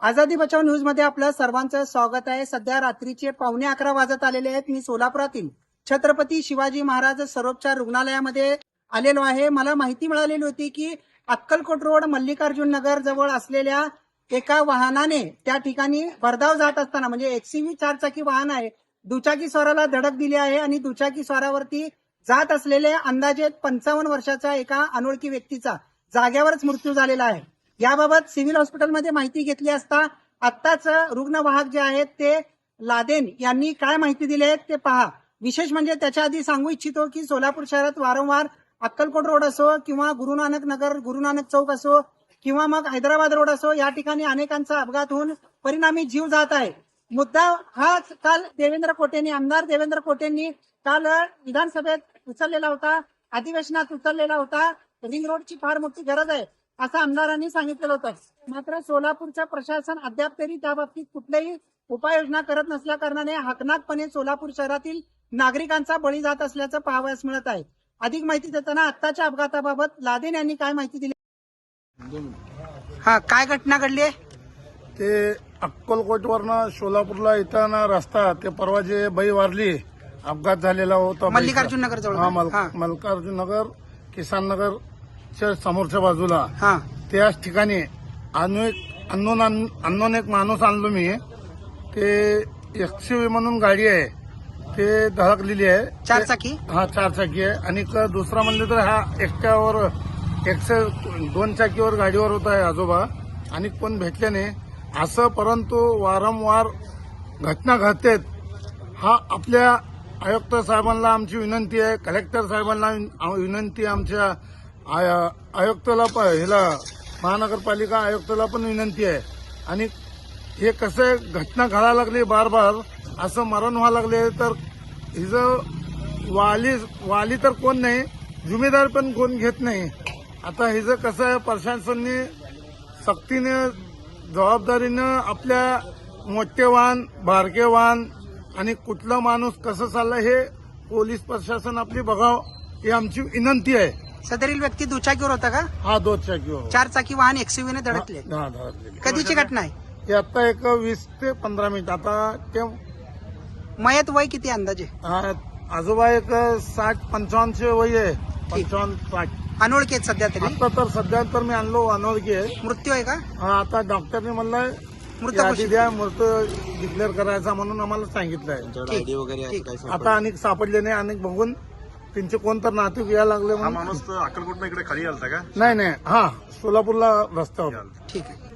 आझादी बचाव न्यूजमध्ये आपलं सर्वांचं स्वागत आहे. सध्या रात्रीचे पावणे अकरा वाजत आलेले आहेत. मी सोलापुरातील छत्रपती शिवाजी महाराज सर्वोपचार रुग्णालयामध्ये आलेलो आहे. मला माहिती मिळालेली होती की अक्कलकोट रोड मल्लिकार्जुन नगर जवळ असलेल्या एका वाहनाने त्या ठिकाणी भरधाव जात असताना म्हणजे एक्सीव्ही चार चाकी वाहन आहे दुचाकी स्वाराला धडक दिली आहे आणि दुचाकी स्वारावरती जात असलेले अंदाजे पंचावन्न वर्षाचा एका अनोळखी व्यक्तीचा जाग्यावरच मृत्यू झालेला आहे. याबाबत सिव्हिल हॉस्पिटलमध्ये माहिती घेतली असता आत्ताच रुग्णवाहक जे आहेत ते लादेन यांनी काय माहिती दिली आहे ते पहा. विशेष म्हणजे त्याच्या आधी सांगू इच्छितो की सोलापूर शहरात वारंवार अक्कलकोट रोड असो किंवा गुरुनानक नगर गुरुनानक चौक असो किंवा मग हैदराबाद रोड असो या ठिकाणी अनेकांचा अपघात होऊन परिणामी जीव जात आहे. मुद्दा हाच काल देवेंद्र कोटेंनी आमदार देवेंद्र कोटेंनी काल विधानसभेत उचललेला होता अधिवेशनात उचललेला होता. रिंग रोडची फार मोठी गरज आहे. असं आमदारांनी सांगितलेलं होतं. मात्र सोलापूरचं प्रशासन अद्याप तरी त्या बाबतीत कुठल्याही उपाययोजना करत नसल्या कारणाने हकनाकपणे सोलापूर शहरातील नागरिकांचा बळी जात असल्याचं पाहावयास मिळत आहे. अधिक माहिती देताना आत्ताच्या अपघाताबाबत लादेन यांनी काय माहिती दिली? हा काय घटना घडली ते अक्कलकोटवरनं सोलापूरला येताना रस्ता ते परवा जे बाई वारली अपघात झालेला होता मल्लिकार्जुन नगर जवळ हा मल-. मल्लिकार्जुन नगर किसान नगरच्या समोरच्या बाजूला. हा. त्याच ठिकाणी अननोन एक माणूस आणलो मी. ते एक्सयूव्ही म्हणून गाडी आहे. ते धडकलेली आहे. चार चाकी हा चार चाकी आहे. आणि क- दुसरा म्हणलं तर हा एकट्यावर एकशे दोन चाकीवर गाडीवर होता आहे आजोबा. आणि कोण भेटले नाही. असं परंतु वारंवार घटना घडतेत. हा आपल्या आयुक्त साहेबांना आमची विनंती आहे. कलेक्टर साहेबांना विन- विनंती आहे आमच्या आय- आयुक्ताला प- ह्याला महानगरपालिका आयुक्ताला पण विनंती आहे. आणि हे कसं आहे, घटना घडायला लागली बार बार असं मरण व्हायला लागले तर हिचं वाली वाली तर कोण नाही जुमेदार पण कोण घेत नाही. आता हिचं कसं आहे प्रशासनाने सक्तीने जबाबदारीनं आपल्या मोठे वाहन बारके वाहन आणि कुठला माणूस कसं चाललं हे पोलीस प्रशासन आपली बघावं ही आमची विनंती आहे. सदरील व्यक्ती दुचाकीवर होता का? हा दोन चाकी हो. चार चाकी वाहन एक्सयूव्हीने धडकले. हा. कधीची घटना आहे? हे आता एक वीस ते पंधरा मिनिट. आता ते मयत वय किती अंदाजे? हा, आजोबा एक साठ पंचावन्नचे वय आहे. पंचावन्न साठ. अनोळखी आहेत सध्या तरी. आता तर सध्या तर मी आणलो अनोळखी आहे. मृत्यू आहे का? हा, आता डॉक्टरने म्हणलंय मृत यादी घोषित. द्या मृत डिक्लेअर करायचा म्हणून आम्हाला सांगितलंय. ठीक, ठीक. आता अनेक सापडले नाही अनेक बघून त्यांचे कोण तर नातू यायला लागले हा म्हणून. माणूस अक्कलकोटनं इकडे खाली आलता का? नाही नाही. हा सोलापूरला रस्त्यावर. ठीक आहे.